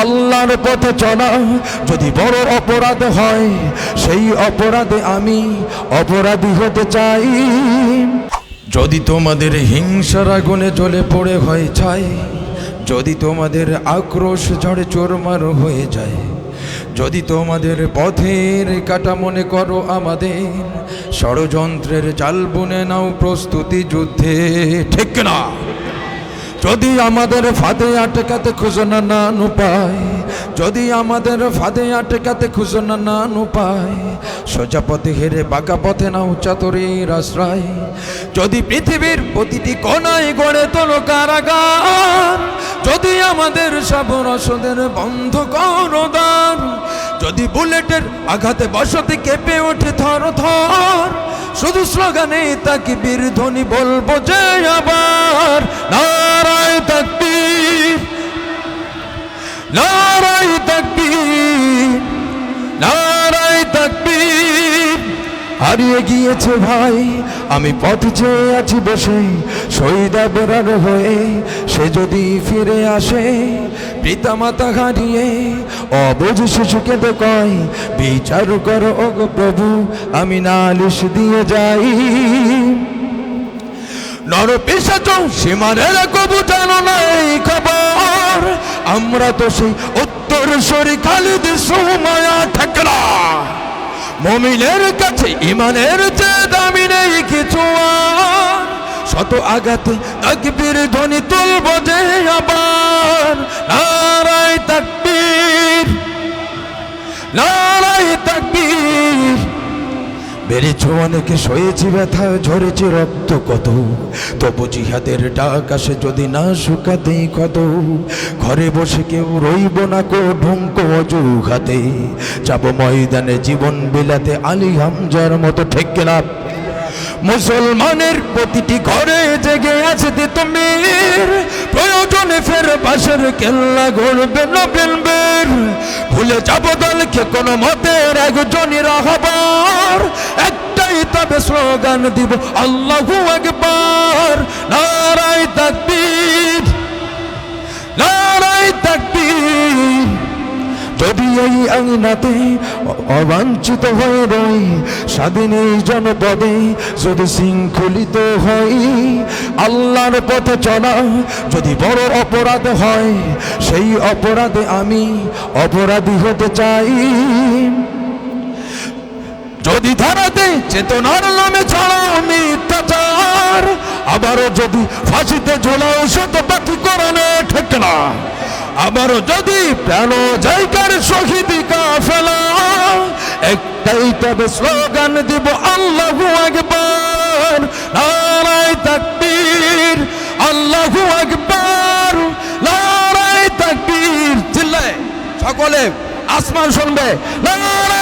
আল্লাহর পথে চলা, যদি বড় অপরাধ হয়, সেই অপরাধে আমি অপরাধী হতে চাই। যদি তোমাদের হিংসার আগুনে জ্বলে পড়ে হয়, ছাই। যদি তোমাদের আক্রোশ ঝড়ে চোরমার হয়ে যায়। যদি তোমাদের পথের কাটা মনে করো আমাদের, ষড়যন্ত্রের জাল বুনে নাও প্রস্তুতি যুদ্ধে। ঠিক না যদি আমাদের ফাঁদে আটকাতে খুঁজো না উপায় যদি আমাদের ফাঁদে আটকাতে খুঁজো না উপায় সোজা পথে হেরে বাঁকা পথে নাও চাতরের আশ্রয়। যদি পৃথিবীর প্রতিটি কোনায় গড়ে তোলো কারাগার। যদি আমাদের সব রসদের বন্ধ করো দ্বার। যদি বুলেটের আঘাতে বসতি কেঁপে ওঠে থর থর। শুধু স্লোগানে তাকে বীর ধ্বনি বলব যে আবার নারায় তাকবীর নারায় তাকবীর নারায় তাকবীর। হারিয়ে গিয়েছে ভাই, আমি পথ চেয়ে আছি বসে শহীদা বেড়ার হয়ে সে যদি ফিরে আসে পিতা মাতা হারিয়ে অবুঝ শিশুকে তো কয়, বিচার করো ওগো প্রভু, আমি নালিশ দিয়ে যাই। নর পেশাচ সীমানের কবু জানো নাই খবর। আমরা তো সেই উত্তর সরি খালিদ সুমায়া ঠেকলা। মমিনের কাছে ইমানের যে দামি নেই কিছু শত আঘাতে তাকবীর ধ্বনি তুলব যে বেড়েছ অনেকে সয়েছি ব্যথা, ঝরেছে রক্ত কত? তবু জিহাদের ডাক আসে যদি না শুকাতে কত? ঘরে বসে কেউ রইব না কো ঢুঙ্ক অজুহাতে? যাব ময়দানে জীবন বিলাতে আলী হামজার মতো ঠেকে না মুসলমানের প্রতিটি ঘরে জেগে আছে তিতমির প্রয়োজনে ফের পাশের কেল্লা গড়বে নবেলবের ভুলে যাব দলকে কোনো মতের একটাই তবে স্লোগান দিব, আল্লাহু একবার নারায় তাকবীর নারায় তাকবীর। যদি এই আইনাতে অ- অবাঞ্ছিত হয়ে রই স্বাধীন এই জনপদে যদি শৃঙ্খলিত হই, আল্লাহর পথে চলা যদি বড় অপরাধ হয়, সেই অপরাধে আমি অপরাধী হতে চাই। যদি ধারাতে চেতনার নামে ছাড়াও মিথ্যাচার আবারও যদি ফাঁসিতে ঝোলাও শত পাখি কোরআনে ঠেক না। আবারও যদি প্রাণ জায়গার শহীদ কাফেলা, একটাই তবে স্লোগান দিব আল্লাহু আকবার, নারায় তাকবীর, আল্লাহু আকবার, নারায় তাকবীর। চিল্লায়, সকলে আসমান শুনবে, নারায়